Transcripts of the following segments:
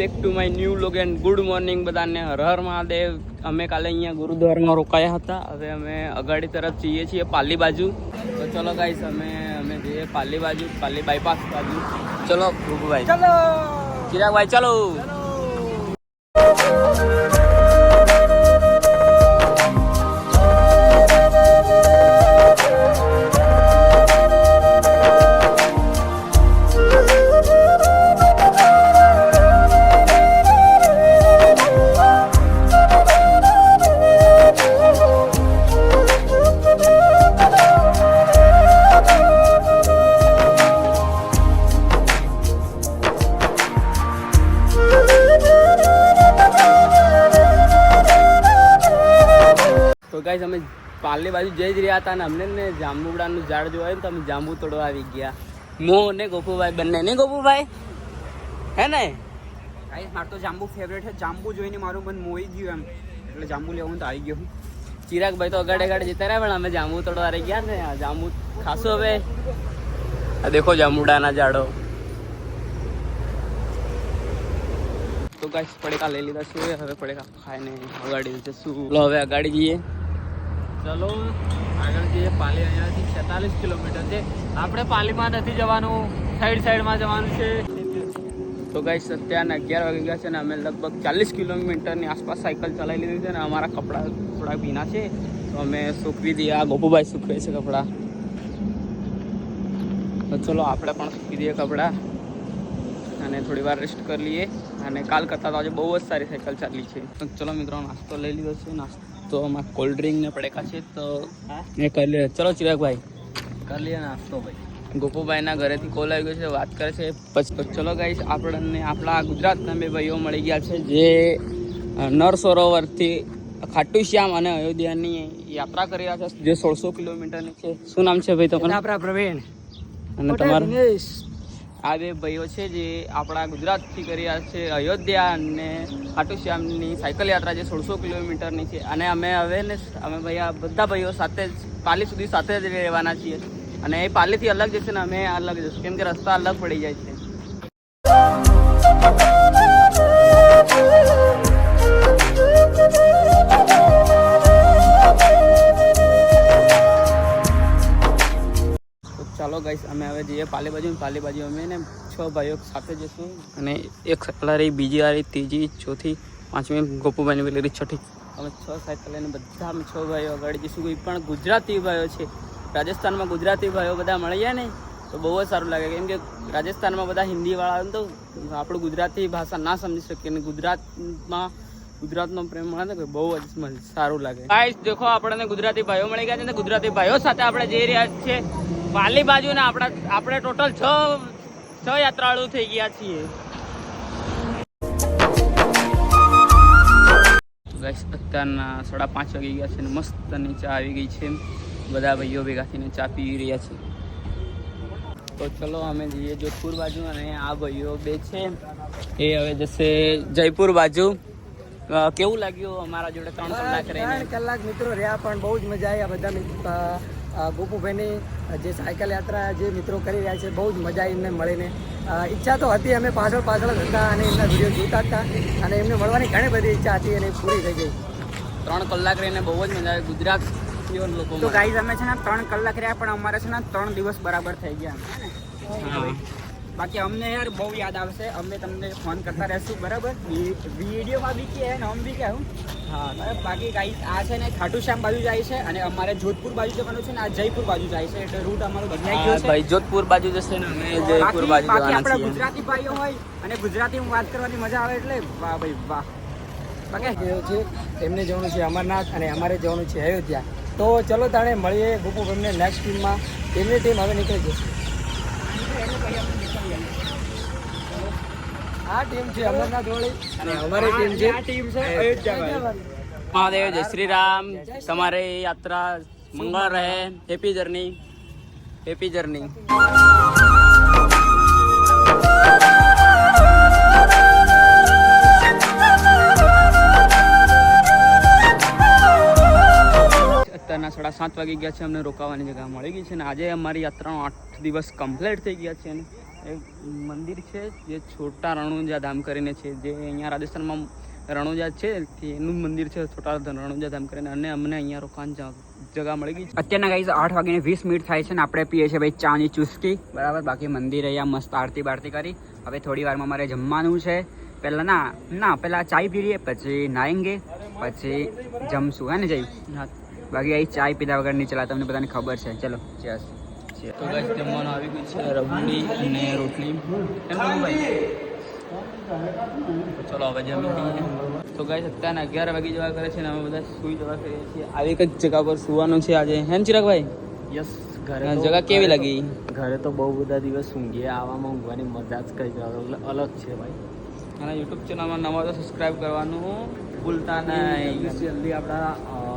Back to my new log and good morning બધાને. હર હર મહાદેવ. અમે કાલે અહીંયા ગુરુદ્વારમાં રોકાયા હતા. હવે અમે અગાડી તરફ જઈએ છીએ પાલી બાજુ. તો ચલો ગાઈસ અમે અમે જઈએ પાલી બાજુ પાલી બાયપાસ બાજુ. ચલો ભૂપભાઈ. ચલો! ચિરાગભાઈ ચલો! તો ગાઈસ અમે પાલની બાજુ જઈ જ રહ્યા હતા અને અમને ને જાંબુડાનું ઝાડ જોવાય ને તો અમે જાંબુ તોડવા આવી ગયા. મો ને ગોપુભાઈ બંને ને ગોપુભાઈ? હે ને? કાઈ મારું તો જાંબુ ફેવરેટ છે. જાંબુ જોઈને મારું મન મોઈ ગયું એમ. એટલે જાંબુ લેવું તો આવી ગયો હું ચિરાગભાઈ તો અગાડે અગાડે જતા રહ્યા પણ અમે જાંબુ તોડવા રહી ગયા ને. આ જાંબુ ખાસો હવે. આ દેખો જાંબુડાના ઝાડો. તો ગાઈસ પડેકા લઈ લીધા છે. હવે પડેકા ખાઈને અગાડી જશું હવે અગાડી જઈએ. ચલો, આગળ જઈએ. પાલી અહીંયાથી છેતાલીસ કિલોમીટર છે. આપણે પાલીમાં નથી જવાનું સાઈડ સાઈડમાં જવાનું છે. તો ગાઈસ અત્યારના અગિયાર વાગી ગયા છે ને અમે લગભગ ચાલીસ કિલોમીટરની આસપાસ સાયકલ ચલાવી લીધી છે ને અમારા કપડાં થોડા ભીના છે. તો અમે સૂકવી દઈએ. આ ગોપુભાઈ સૂકવે છે કપડાં. તો ચલો, આપણે પણ સૂકવી દઈએ કપડાં અને થોડી વાર રેસ્ટ કરી લઈએ. અને કાલ કરતાં તો આજે બહુ જ સારી સાયકલ ચાલી છે. ચલો મિત્રો નાસ્તો લઈ લીધો છે. નાસ્તોમાં કોલ્ડ ડ્રિંક ને પડેકા છે તો એ કરી લે. ચલો ચિરાગભાઈ. કરી લઈએ નાસ્તો ભાઈ. ગોપુભાઈના ઘરેથી કોલ આવી ગયો છે વાત કરે છે. પછી ચલો ગાઈશ આપણને આપણા ગુજરાતના બે ભાઈઓ મળી ગયા છે જે નર સરોવરથી ખાટુ શ્યામ અને અયોધ્યાની યાત્રા કરી રહ્યા છે જે સોળસો કિલોમીટરની છે. શું નામ છે ભાઈ તમારું? આપણા પ્રવીણ. અને તમારું? આ બે ભાઈઓ છે જે આપણા ગુજરાતથી કરી રહ્યા છે અયોધ્યા અને ખાટુશ્યામની સાયકલ યાત્રા જે સોળસો કિલોમીટરની છે. અને અમે હવે ને અમે ભાઈ આ બધા ભાઈઓ સાથે જ પાલી સુધી સાથે જ રહેવાના છીએ. અને એ પાલીથી અલગ જશે ને અમે અલગ જશું. કેમ કે રસ્તા અલગ પડી જાય છે. તો અમે હવે જઈએ પાલી બાજુ. પાલી બાજુ અમે ને છ ભાઈઓ સાથે જશું. અને એક સાયકલ રહી બીજી આ રહી ત્રીજી, ચોથી, પાંચમી, ગોપુભાઈની પેલી રહી છઠ્ઠી. અમે છ સાયકલ લઈને બધા અમે છ ભાઈઓ આગળ જઈશું. કોઈ પણ ગુજરાતી ભાઈઓ છે, રાજસ્થાનમાં ગુજરાતી ભાઈઓ બધા મળી જાય ને, તો બહુ જ સારું લાગે. કેમ કે રાજસ્થાનમાં બધા હિન્દીવાળા તો આપણું ગુજરાતી ભાષા ના સમજી શકીએ અને ગુજરાતમાં ગુજરાતનો પ્રેમ મળે ને બહુ જ સારું લાગે. ગાઈસ, દેખો, આપણને ગુજરાતી ભાઈઓ મળી ગયા છે ને ગુજરાતી ભાઈઓ સાથે આપણે જઈ રહ્યા છીએ. પાલી બાજુ ને આપણા આપણે ટોટલ છ છ યાત્રાળુ થઈ ગયા છીએ. ગાઈસ અત્યારના સાડા પાંચ વાગી ગયા છે ને મસ્ત ચા આવી ગઈ છે. બધા ભાઈઓ ભેગા થઈને ચા પી રહ્યા છે. તો ચલો અમે જઈએ જોધપુર બાજુ અને આ ભાઈઓ બે છે. એ હવે જશે જયપુર બાજુ. કેવું લાગ્યું અમારા જોડે ત્રણ કલાક રહીને? કલાક મિત્રો રહ્યા પણ બહુ જ મજા આવી. બધા અ, ગોપુભાઈની જે સાયકલ યાત્રા જે મિત્રો કરી રહ્યા છે બહુ જ મજા આવી એમને મળીને. ઈચ્છા તો હતી અમે પાછળ પાછળ જ હતા અને એમના વીડિયો જોતા હતા અને એમને મળવાની ઘણી બધી ઈચ્છા હતી અને પૂરી થઈ ગઈ. ત્રણ કલાક રહીને બહુ જ મજા આવી. ગુજરાત તો ગાઈઝ અમે છે ને ત્રણ કલાક રહ્યા પણ અમારે છે ને ત્રણ દિવસ બરાબર થઈ ગયા. હા. બાકી અમને યાર બહુ યાદ આવશે. અમે તમને ફોન કરતા રહેશું બરાબર? વિડીયોમાં બી કે ને અમે બી કહે હું? હા બરાબર. બાકી ગાઈઝ આ છે ને ખાટુ શ્યામ બાજુ જાય છે અને અમારે જોધપુર બાજુ જવાનું છે ને આ જયપુર બાજુ જાય છે. એટલે રૂટ અમારો બદલાઈ ગયો છે. ભાઈ જોધપુર બાજુ જશે ને અમે જયપુર બાજુ બાકી જવાના આપણા છીએ. ગુજરાતી ભાઈઓ હોય અને ગુજરાતીમાં વાત કરવાની મજા આવે એટલે વાહ ભાઈ વાહ. બાકી છે એમને જવાનું છે અમરનાથ અને અમારે જવાનું છે અયોધ્યા. તો ચલો તાણે મળીએ ગુપુ ભાઈને નેક્સ્ટ ટીમમાં એમની ટીમ હવે નીકળી જશે. આ ટીમ છે અમરનાથ વાળી અને અમારી ટીમ છે ટીમ છે અયોધ્યા મહાદેવ જય શ્રી રામ. તમારી યાત્રા મંગળ રહે. હેપી જર્ની હેપી જર્ની અત્યારના સાડા સાત વાગી ગયા છે અમને રોકાવાની જગ્યા મળી ગઈ છે ને આજે અમારી યાત્રાનો આઠ દિવસ કમ્પ્લીટ થઈ ગયા છે અને એક મંદિર છે જે છોટા રણુંજા ધામ કરીને છે જે અહીંયા રાજસ્થાનમાં રણુંજા છે એનું મંદિર છે છોટા રણુંજા ધામ કરીને અને અમને અહીંયા રોકાણ જગા મળી ગઈ અત્યારના ગાઈઝ આઠ વાગીને વીસ મિનિટ થાય છે ને આપણે પીએ છીએ ભાઈ ચાની ચુસ્કી. બરાબર બાકી મંદિર અહીંયા મસ્ત આરતી બારતી કરી. હવે થોડી વારમાં મારે જમવાનું છે. પહેલાં ના ના પહેલાં ચાય પી લઈએ પછી નાઈંગે પછી જમશું હે ને જઈ બાકી અહીં ચાય પીધા વગર નહીં ચલા તમને બધાને ખબર છે. ચલો ચેસ તો ગાઈસ જમવાનું આવી ગયું છે? રબડી અને રોટલી. કેમ કહું ભાઈ? ચલો હવે જમી લઈએ. તો ગાઈસ અત્યારના અગિયાર વાગી જવા કરે છે ને અમે બધા સુઈ જવા કરીએ છીએ. આવી એક જ જગ્યા પર સુવાનું છે આજે. હેમ ચિરાગભાઈ યસ ઘરે જગ્યા કેવી લાગી? ઘરે તો બહુ બધા દિવસ ઊંઘીએ આવામાં ઊંઘવાની મજા જ અલગ- અલગ છે ભાઈ. અને યુટ્યુબ ચેનલમાં નવા તો સબસ્ક્રાઈબ કરવાનું ભૂલતા નહીં. જલ્દી આપણા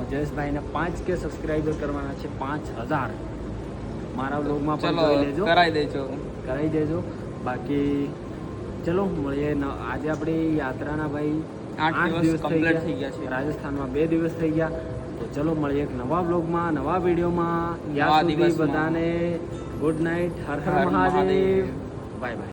જયેશભાઈને પાંચ કે સબસ્ક્રાઈબર કરવાના છે પાંચ હજાર. મારા બ્લોગમાં પણ જોઈ લેજો. કરાવી દેજો. કરાવી દેજો. બાકી ચલો મળીએ આજે આપણી યાત્રાના ભાઈ આઠ દિવસ કમ્પ્લીટ થઈ ગયા. છે. રાજસ્થાનમાં બે દિવસ થઈ ગયા. તો ચલો મળીએ એક નવા બ્લોગમાં નવા વિડીયોમાં. યાદ સુધી બધાને good night Har Har Mahadev. Bye bye